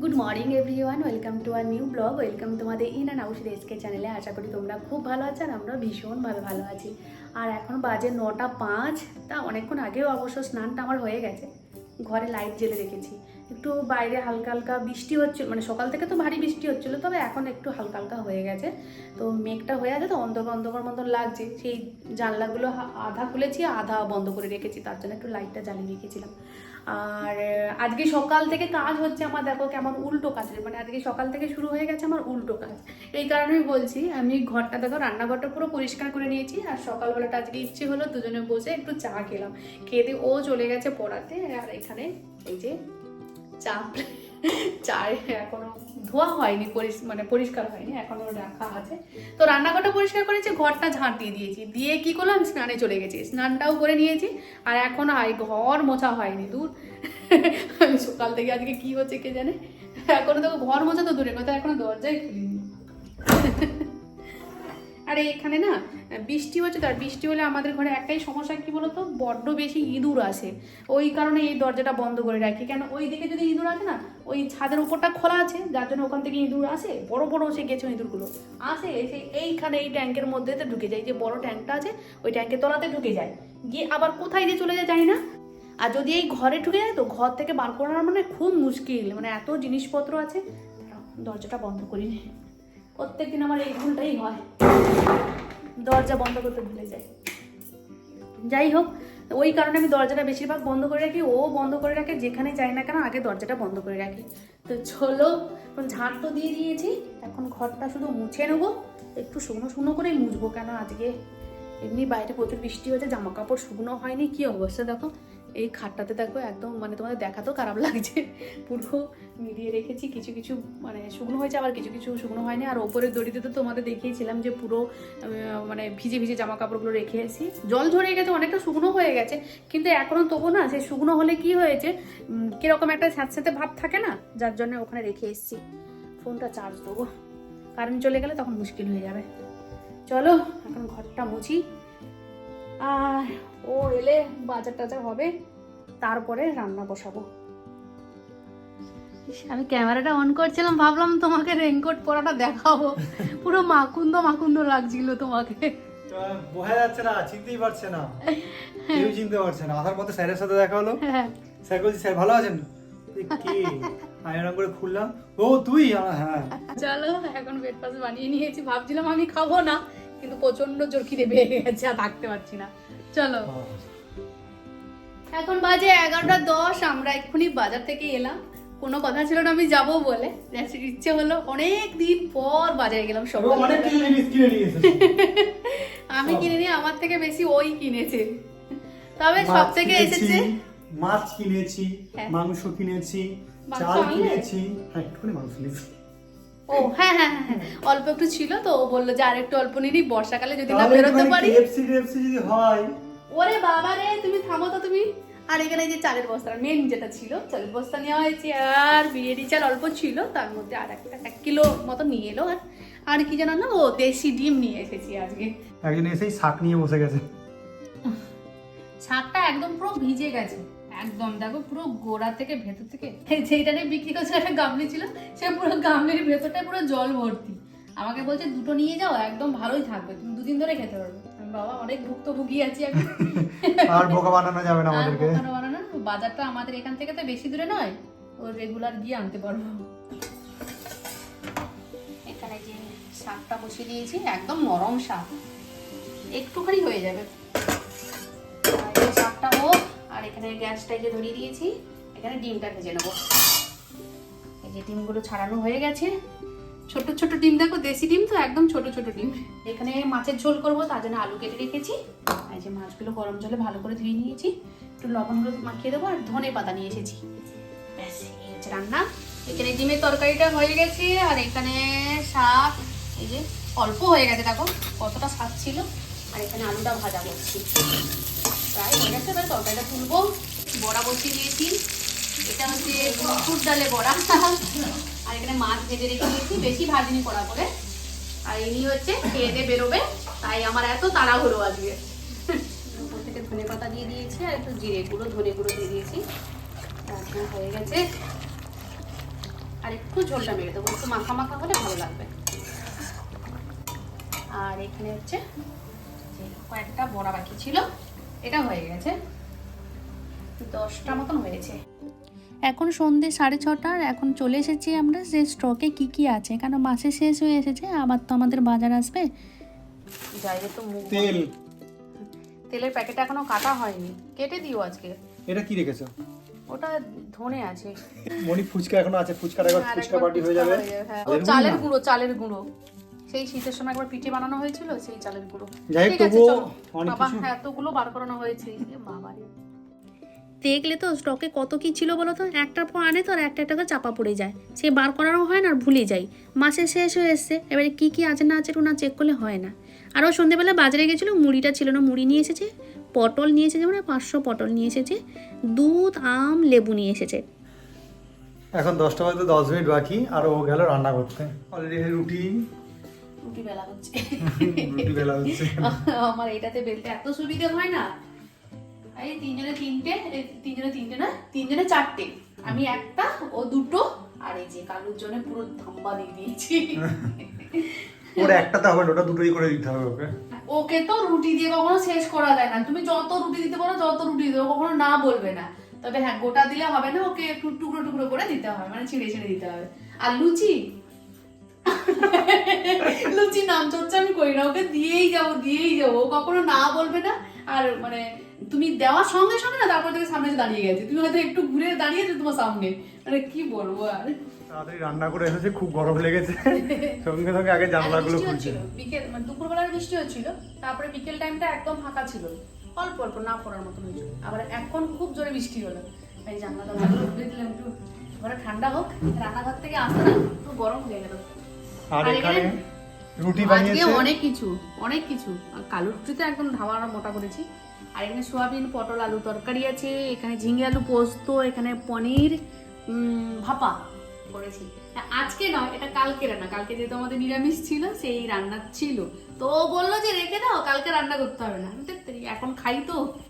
Good morning everyone welcome to our new blog welcome তোমাদের in and out SK চ্যানেলে আশা করি তোমরা খুব ভালো আছো আর আমরা ভীষণ ভালো ভালো আছি। আর এখন বাজে নটা পাঁচ। তা অনেকক্ষণ আগেও অবশ্য স্নানটা আমার হয়ে গেছে। ঘরে লাইট জেলে রেখেছি। একটু বাইরে হালকা হালকা বৃষ্টি হচ্ছিল মানে সকাল থেকে তো ভারী বৃষ্টি হচ্ছিল, তবে এখন একটু হালকা হালকা হয়ে গেছে। তো মেঘটা হয়ে আছে, তো অন্ধকার অন্ধকার মতন লাগছে। সেই জানলাগুলো আধা খুলেছি, আধা বন্ধ করে রেখেছি, তার জন্য একটু লাইটটা জ্বালিয়ে রেখেছিলাম। আর আজকে সকাল থেকে কাজ হচ্ছে আমার, দেখো কেমন উল্টো কাজ মানে আজকে সকাল থেকে শুরু হয়ে গেছে আমার উল্টো কাজ। এই কারণেই বলছি, আমি ঘরটা দেখো, রান্নাঘরটা পুরো পরিষ্কার করে নিয়েছি, আর সকালবেলাটা আজকে ইচ্ছে হলো দুজনে বসে একটু চা খেলাম। দিয়ে ও চলে গেছে পড়াতে, আর এখানে এই যে চা। চা এখনও ধোয়া হয়নি মানে পরিষ্কার হয়নি, এখনও রাখা আছে। তো রান্নাঘরটা পরিষ্কার করেছি, ঘরটা ঝাঁট দিয়ে দিয়েছি। দিয়ে কি করলাম? স্নানে চলে গেছি। স্নানটাও করে নিয়েছি, আর এখন আয় ঘর মোছা হয়নি, দূর। সকাল থেকে আজকে কি হচ্ছে কে জানে? এখনও দেখো ঘর মোছা তো দূরে কথা, এখনও দরজাই খুলিনি। আরে এখানে না, বৃষ্টি হচ্ছে তো, আর বৃষ্টি হলে আমাদের ঘরে একটাই সমস্যা কি বলতো? বড্ড বেশি ইঁদুর আসে। ওই কারণে এই দরজাটা বন্ধ করে রাখি। কেন? ওই দিকে যদি ইঁদুর আসে না, ওই ছাদের উপরটা খোলা আছে, যার জন্য ওখান থেকে ইঁদুর আসে, বড় বড় সে গেছে ইঁদুরগুলো। আসে এসে এইখানে এই ট্যাঙ্কের মধ্যে তো ঢুকে যায়। যে বড় ট্যাঙ্কটা আছে, ওই ট্যাঙ্কের তলাতে ঢুকে যায়। গিয়ে আবার কোথায় যে চলে যায় জানি না। আর যদি এই ঘরে ঢুকে যায় তো ঘর থেকে বার করার মানে খুব মুশকিল। মানে এত জিনিসপত্র আছে। দরজাটা বন্ধ করি নি প্রত্যেকদিন আমার এই ভুলটাই হয়। দরজা বন্ধ করতে ভুলে যাই। যাই হোক, ওই কারণে আমি দরজাটা বেশিরভাগ বন্ধ করে রাখি। ও বন্ধ করে রাখে, যেখানে যাই না কেন আগে দরজাটা বন্ধ করে রাখি। তো চলো, এখন ঝাঁট তো দিয়ে দিয়েছি। এখন ঘরটা শুধু মুছে নেব। একটু শুকনো শুকনো করেই মুছবো কেন আজকে? এমনি বাইরে প্রচুর বৃষ্টি হয়েছে জামা কাপড় শুকনো হয়নি, কি অবস্থা দেখো? এই খাটটাতে দেখো একদম মানে তোমাদের দেখাতেও খারাপ লাগছে। পুরো মিলিয়ে রেখেছি, কিছু কিছু মানে শুকনো হয়েছে, আবার কিছু কিছু শুকনো হয়নি। আর ওপরের দড়িতে তো তোমাদের দেখিয়েছিলাম যে পুরো মানে ভিজে ভিজে জামা কাপড়গুলো রেখে এসেছি। জল ঝরে গেছে, অনেকটা শুকনো হয়ে গেছে, কিন্তু এখনও তবু না, সেই শুকনো হলে কি হয়েছে কীরকম একটা স্যাঁতস্যাঁতে ভাব থাকে না, যার জন্য ওখানে রেখে এসেছি। ফোনটা চার্জ দেবো। কারেন্ট চলে গেলে তখন মুশকিল হয়ে যাবে। চলো, এখন ঘরটা মুছি। আর ও এলে বাজার টাজার হবে, তারপরে রান্না বসাবো। আমি ক্যামেরাটা অন করছিলাম ভাবলাম তোমাকে রেনকোট পরাটা দেখাবো। পুরো মাকুন্দ মাকুন্দ লাগছিল তোমাকে। বোঝা যাচ্ছে না চিনতেই পারছে না। কেউ চিনতে পারছে না। আসার পথে স্যারের সাথে দেখা হলো। হ্যাঁ। স্যার বলছি স্যার ভালো আছেন? কি? আমি এরকম করে খুললাম ও তুই? হ্যাঁ। চলো এখন ব্রেকফাস্ট বানিয়ে নিয়েছি। ভাবছিলাম আমি খাব না কিন্তু প্রচণ্ড জোর খিদে পেয়ে গেছে আর থাকতে পারছি না। চলো। এখন বাজে এগারোটা দশ আমরা এক্ষুনি বাজার থেকে এলাম। কোনো কথা ছিল না আমি যাব বলে। ইচ্ছে হলো অনেক দিন পর বাজারে গেলাম সব আমি কিনে নিয়ে আমার থেকে বেশি ওই কিনেছে। তবে সব থেকে এসেছে মাছ কিনেছি হ্যাঁ। মাংস কিনেছি চাল কিনেছি। হ্যাঁ একটুখানি মাংস কিনেছি। ও হ্যাঁ হ্যাঁ হ্যাঁ হ্যাঁ, অল্প একটু ছিল তো ও বলল যে আর একটু অল্প নিই বর্ষাকালে যদি না বেরোতে পারি। KFC টেফসি যদি হয়। ওরে বাবা রে তুমি থামো তো তুমি। আর এখানে যে চালের বস্তা মেন যেটা ছিল চালের বস্তা নেওয়া হয়েছে আর বিরিয়ানি চাল অল্প ছিল তার মধ্যে আর একটা এক কিলো মতো নিয়ে এলো। আর আর কি জানো না ও দেশি ডিম নিয়ে এসেছি আজকে। একজন এসেই শাক নিয়ে বসে গেছে। শাকটা একদম পুরো ভিজে গেছে। একদম দেখো পুরো গোড়া থেকে ভেতর থেকে যেটা নিয়ে বিক্রি করছিল একটা গামলি ছিল সে পুরো গামলির ভেতরটা পুরো জল ভর্তি। আমাকে বলছে দুটো নিয়ে যাও একদম ভালোই থাকবে তুমি দুদিন ধরে খেতে পারবে। বাবা অনেক ভুক্তভোগী আছি এখন। আর বোকা বানানো যাবে না আমাদেরকে। বানানো, বাজারটা আমাদের এখান থেকে তো বেশি দূরে নয় ও রেগুলার গিয়ে আনতে পারব। এখানে যে শাকটা বসিয়ে দিয়েছি একদম নরম শাক। একটুখানি হয়ে যাবে। শাকটা হোক আর এখানে গ্যাসটা যে ধরিয়ে দিয়েছি এখানে ডিমটা ভেজে নেব। এই যে ডিমগুলো ছাড়ানো হয়ে গেছে ছোট ছোট ডিম দেখো, দেশি ডিম তো, একদম ছোট ছোট ডিম। এখানে মাছের ঝোল করব, তার জন্য আলু কেটে রেখেছি। এই যে মাছগুলো গরম জলে ভালো করে ধুয়ে নিয়েছি। একটু লবণ হলুদ মাখিয়ে দেবো, আর ধনে পাতা নিয়ে এসেছি। এই রান্না। এখানে ডিমের তরকারিটা হয়ে গেছে, আর এখানে শাক, এই যে অল্প হয়ে গেছে, দেখো কতটা শাক ছিল। আর এখানে আলুটা ভাজা করছি। প্রায় হয়ে গেছে, এবার তরকারিটা তুলবো। বড়া বসিয়ে দিয়েছি। এটা হচ্ছে মুসুর ডালে বড়া। আর এখানে মাছ ভেজে রেখে দিয়েছি বেশি ভাজিনি করা করে। আর ইনি হচ্ছে খেয়ে দিয়ে বেরোবে, তাই আমার এত তাড়াহুড়ো আজকে। উপর থেকে ধনে পাতা দিয়ে দিয়েছি, আর একটু জিরে গুঁড়ো, ধনে গুঁড়ো দিয়ে দিয়েছি। হয়ে গেছে। আর একটু ঝোলটা মেরে দেবো, একটু মাখা মাখা হলে ভালো লাগবে। আর এখানে হচ্ছে কয়েকটা বড়া বাকি ছিল, এটা হয়ে গেছে। দশটা মতন হয়েছে। এখন সন্ধে সাড়ে ছটার এখন চলে এসেছি আমরা যে স্টকে কি কি আছে। কেন মাসে শেষ হয়ে এসেছে আবার তো আমাদের বাজার আসবে? যাই তো মুখ তেল। তেলের প্যাকেট এখনও কাটা হয়নি। কেটে দিও আজকে। এটা কি রেখেছো? ওটা ধনে আছে। মনি ফুচকা এখনও আছে ফুচকার একবার ফুচকা পার্টি হয়ে যাবে। হ্যাঁ। ও চালের গুঁড়ো চালের গুঁড়ো। সেই শীতের সময় একবার পিঠে বানানো হয়েছিল সেই চালের গুঁড়ো। ঠিক আছে, চলো। অনেক বাবা কিছু- হ্যাঁ এতগুলো বার করানো হয়েছে। বাবা রে। দেখলে তো স্টকে কত কি ছিল বলো তো? একটার পর আনে তো আর একটা একটা করে চাপা পড়ে যায়। সে বার করারও হয় না আর ভুলে যাই। মাসে শেষ হয়ে এসছে। এবারে কি কি আছে না আছে একটু না চেক করলে হয় না। আরও সন্ধেবেলা বাজারে গেছিল মুড়িটা ছিল না মুড়ি নিয়ে এসেছে। পটল নিয়ে এসেছে মানে পাঁচশো পটল নিয়ে এসেছে। দুধ আম লেবু নিয়ে এসেছে। এখন দশটা বাজতে দশ মিনিট বাকি আর ও গেল রান্না করতে। অলরেডি রুটি। রুটি বেলা হচ্ছে। রুটি বেলা হচ্ছে। আমার এটাতে বেলতে এত সুবিধে হয় না। এই তিনজনে তিনটে তিনজনে তিনটে না তিনজনে চারটে। আমি একটা ও দুটো আর এই যে কালুর জন্য পুরো ধাম্বা দিয়ে দিয়েছি। ওর একটাতে হবে না, ওটা দুটোই করে দিতে হবে ওকে। ওকে তো রুটি দিয়ে কখনো শেষ করা যায় না। তুমি যত রুটি দিতে পারো যত রুটি দিতে কখনো না বলবে না। তবে হ্যাঁ গোটা দিলে হবে না ওকে একটু টুকরো টুকরো করে দিতে হবে মানে ছিঁড়ে ছিঁড়ে দিতে হবে। আর লুচি? লুচি নাম চর্চা আমি করি না ওকে দিয়েই যাব দিয়েই যাব। ও কখনো না বলবে না আর মানে তুমি দেওয়ার সঙ্গে সঙ্গে না তারপর থেকে সামনে দাঁড়িয়ে গেছে? তুমি হয়তো একটু ঘুরে দাঁড়িয়েছে তোমার সামনে। মানে কি বলব আর? তাড়াতাড়ি রান্না করে এসেছে খুব গরম লেগেছে। সঙ্গে সঙ্গে আগে জানলাগুলো বৃষ্টি খুলছে। বিকেল মানে দুপুরবেলার বৃষ্টি হচ্ছিল তারপরে বিকেল টাইমটা একদম ফাঁকা ছিল। অল্প অল্প না পড়ার মতন হয়েছিল। আবার এখন খুব জোরে বৃষ্টি হলো। জানলা দরজাগুলো খুলে দিলাম একটু। ঠান্ডা হোক রান্নাঘর থেকে আসতে না একটু গরম হয়ে গেল। আর এখানে রুটি বানিয়েছে? অনেক কিছু অনেক কিছু। কালো রুটিতে একদম ধাওয়া মোটা করেছি। আর এখানে সোয়াবিন পটল আলু তরকারি আছে এখানে ঝিঙে আলু পোস্ত এখানে পনির ভাপা করেছি। আজকে নয় এটা কালকে রান্না। কালকে যেহেতু আমাদের নিরামিষ ছিল সেই রান্না ছিল। তো বলল যে রেখে দাও কালকে রান্না করতে হবে না। আমি বললাম, "ধ্যাৎ তেরি, এখন খাই তো।